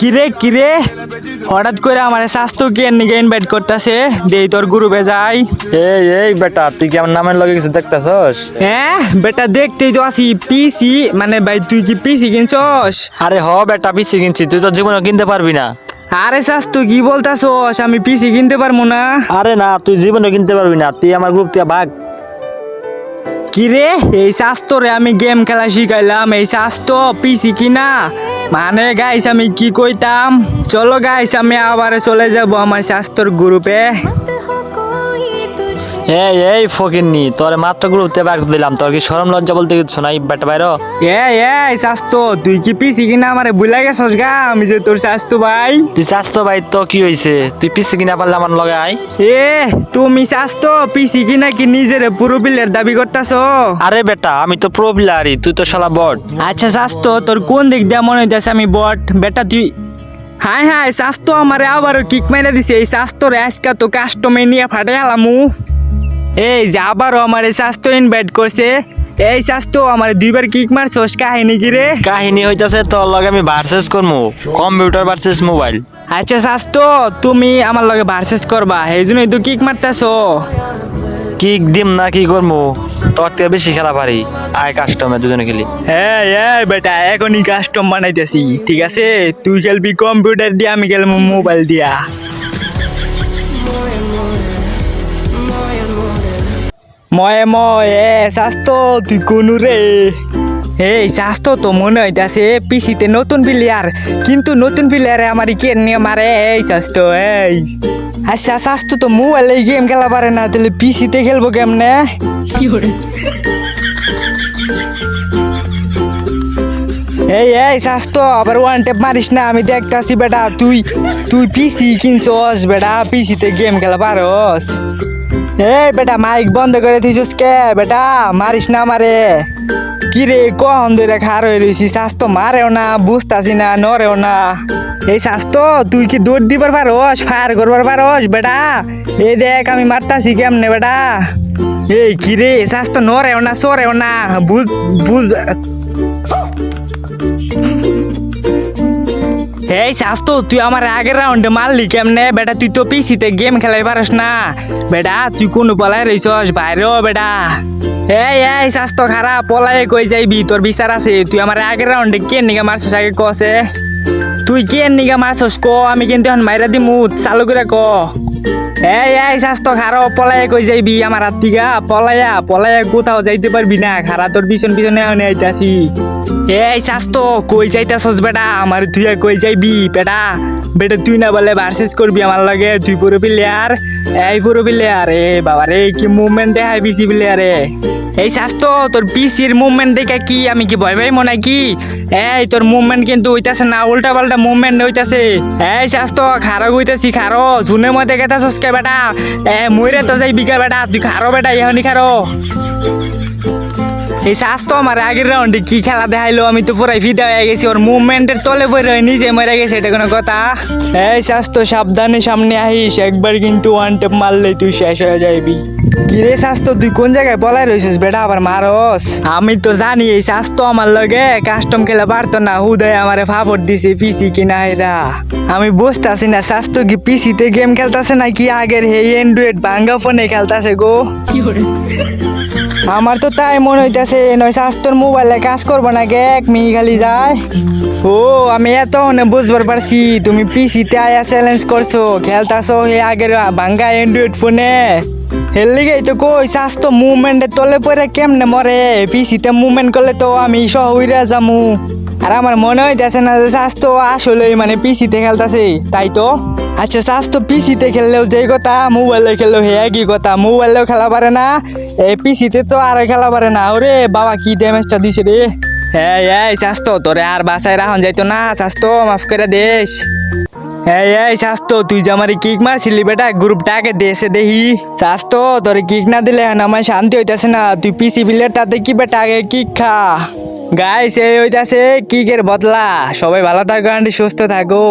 কিরে কিরে? হঠাৎ করে আমার স্বাস্থ্য কে নিকে ইনভাইট করতেছে। দেই তোর গ্রুপে যাই এই এই বেটা তুই কি আমার নামের লগে কিছু দেখতেছস? হ্যাঁ বেটা দেখতেই তো আসি পিসি মানে ভাই তুই কি পিসি কিনছস? আরে হ বেটা পিসি কিনছি তুই তো জীবনে কিনতে পারবি না। আরে স্বাস্থ্য কি বলতাছস? আমি পিসি কিনতে পারব না। আরে না তুই জীবনে কিনতে পারবি না তুই আমার গ্রুপ থেকে ভাগ। কিরে এই স্বাস্থ্যরে আমি গেম খেলা শিখাইলাম এই স্বাস্থ্য পিসি কিনা? মানে গাইস আমি কি কইতাম? চলো গাইস আমি আবার চলে যাব আমার স্বাস্থ্যর গ্রুপে এই এই ফকিরনি তোর মাত্র গ্রুপ থেকে ভাগ দিলাম। তোর কি শরম লজ্জা বলতে কিছু নাই বেটা বাইরো এই এই স্বাস্থ্য তুই কি পিসি কিনা আমারে ভুলে গেছস গা? আমি যে তোর স্বাস্থ্য ভাই। তুই চাস তো ভাই তো কি হয়েছে তুই পিসি কিনা পারলে আমার লগে আয়। এ তুমি স্বাস্থ্য পিসি কিনা কি নিজের পুরো বিলের দাবি করতাছ? আরে বেটা আমি তো প্রো প্লেয়ারই তুই তো শালা বট। আচ্ছা স্বাস্থ্য তোর কোন দিক দিয়ে মনে হইতেছে আমি বট? বেটা তুই হাই হাই স্বাস্থ্য আমারে আবারও কিক মেরে দিছে। এই স্বাস্থ্যর আজকে তো কাস্টমে নিয়ে ফাটে গেলামু এই যে আবারও আমার এই স্বাস্থ্য ইনভাইট করছে। এই স্বাস্থ্য আমার দুইবার কিক মারছস কাহিনী কি রে? কাহিনী হইতাছে তোর লগে আমি ভার্সেস করব কম্পিউটার ভার্সেস মোবাইল আচ্ছা স্বাস্থ্য তুমি আমার লগে ভার্সেস করবা এই জন্যই তো কিক মারতাছো। কিক দিম না কি করব তোর থেকে বেশি খেলা পারি। আয় কাস্টমে দুজনে খেলি। হ্যাঁ হ্যাঁ বেটা এখনই কাস্টম বানাইতেছি ঠিক আছে? তুই খেলবি কম্পিউটার দিয়ে আমি খেলব মোবাইল দিয়া। ময়ে ময়ে স্বাস্থ্য তুই কোনু রে এই স্বাস্থ্য তো মনে হইতাছে পিসিতে নতুন প্লেয়ার কিন্তু নতুন প্লেয়ারে আমার কে নিয়ে মারে? এই স্বাস্থ্য এই। আচ্ছা স্বাস্থ্য তো মোবাইলে গেম খেলা পারে না তাহলে পিসিতে খেলব গেম নে এই এই স্বাস্থ্য আবার ওয়ান টেপ মারিস না আমি দেখতাছি বেটা তুই তুই পিসি কিনছস বেটা পিসিতে গেম খেলা পারস। এই বেটা, মাইক বন্ধ করে দিছিস কে? বেটা, মারিস না মারে কি রে, কখন ধরে খার হয়ে রয়েছি স্বাস্থ্য মারেও না, বুঝতাছি না নরেও না। এই স্বাস্থ্য, তুই কি দৌড় দিবার পারস, ফায়ার করবার পারস, বেটা? এই দেখ, আমি মারতাছি কেমনে, বেটা? এই কি রে, স্বাস্থ্য নরেও না সরেও না বুঝ বুঝ এই স্বাস্থ্য তুই আমার আগের রাউন্ডে মারলি কেমনে? বেটা, তুই তো পিসিতে গেম খেলাই পারস না। বেটা, তুই কোন পলাই রইছস? বাইরে বেটা। এই এই স্বাস্থ্য খারাপ। পলায় কই যাইবি? তোর বিচার আছে। তুই আমার আগের রাউন্ডে কে নিগা মারছস আগে কসে তুই কে নিগা মারছস? ক, আমি কিন্তু এখন মাইরা দিমু। চালু করে ক। এই এই, স্বাস্থ্য খারো পলাই কই যাইবি আমার হাত থেকে পলাইয়া পলাইয়া কোথাও যাইতে পারবি না। খারা, তোর পিছন পিছনে আইতাছি। এই, স্বাস্থ্য, কই যাইতাছস বেটা? আমার তুই কই যাইবি, বেটা? বেটা, তুই না বলে ভার্সেস করবি আমার লগে, তুই পুরো প্লেয়ার এই পুরো প্লেয়ার এ বাবা রে, কি মুভমেন্ট দেখাই পিসি প্লেয়ারে এই স্বাস্থ্য তোর পিসির মুভমেন্ট দেখে কি, আমি কি ভয় ভাই মনে কি? এই, তোর মুভমেন্ট কিন্তু হইতাছে না উল্টা পাল্টা মুভমেন্ট হইতাছে। এই স্বাস্থ্য খারো হইতাছি খারো। শুনে দেখে গেতাছস কে বেটা? এ, মইরে তো যাই বিকা বেটা? তুই খারো বেটা, এখনই খারো। এই স্বাস্থ্য আমার আগের রাউন্ডে কি খেলা দেখাইলো? আমি তো পুরাই ফিদা হয়ে গেছি। ওর মুভমেন্টের তলে পড়ে নিজে মরে গেছে, এটা কোনো কথা? এই স্বাস্থ্য, সাবধানে সামনে আহিস। একবার কিন্তু ওয়ান টেপ মারলেই তুই শেষ হয়ে যাইবি। কিরে স্বাস্থ্য, তুই কোন জায়গায় বলাই রয়েছিস বেটা? আবার মারস? আমি তো জানি এই স্বাস্থ্য আমার লগে। কাস্টম খেলে পারতো না। হুদয় আমারে ফাফর দিছে পিসি কিনা হেরা। আমি বুঝতেছি না, স্বাস্থ্য কি পিসিতে গেম খেলতেছে নাকি আগের হে অ্যান্ড্রয়েড ভাঙ্গা ফোনে খেলতেছে গো? আমার তো তাই মনে হইতাছে নয় স্বাস্থ্যর মোবাইলে কাজ করব না গে এক মি খালি যায়। ও, আমি এত হনে বুঝবার পারছি, তুমি পিসিতে আয়া চ্যালেঞ্জ করছ, খেলতাছো হে আগের ভাঙ্গা অ্যান্ড্রয়েড ফোনে হের লিগেই তো কই, স্বাস্থ্য মুভমেন্টে তলে পরে কেমনে মরে? পিসিতে মুভমেন্ট করলে তো আমি শহরে যামু। আর আমার মনে হইতেছে না যে স্বাস্থ্য আসলেই মানে পিসিতে খেলতাছে, তাই তো? আচ্ছা স্বাস্থ্য পিসিতে খেললেও যেই কথা, মোবাইলে খেললেও হে একই কথা। মোবাইলেও খেলা পারে না এই পিসিতে তো আর খেলা পারে না। ওরে বাবা, কি ড্যামেজটা দিছে রে। হ্যাঁ এই স্বাস্থ্য তোরে আর বাসায় রাখন যাইতো না স্বাস্থ্য মাফ করে দেশ এই এই স্বাস্থ্য তুই যে আমার কিক মারছিলি বেটা গ্রুপটাকে দেশে দেহি। স্বাস্থ্য তোর কিক না দিলে এখন আমার শান্তি হইতাছে না। তুই পিসি বিলের তাতে কি বেটা, আগে কিক খা। গাইস এই হইতাছে কিকের বদলা। সবাই ভালো থাকো, আন্টি, সুস্থ থাকো।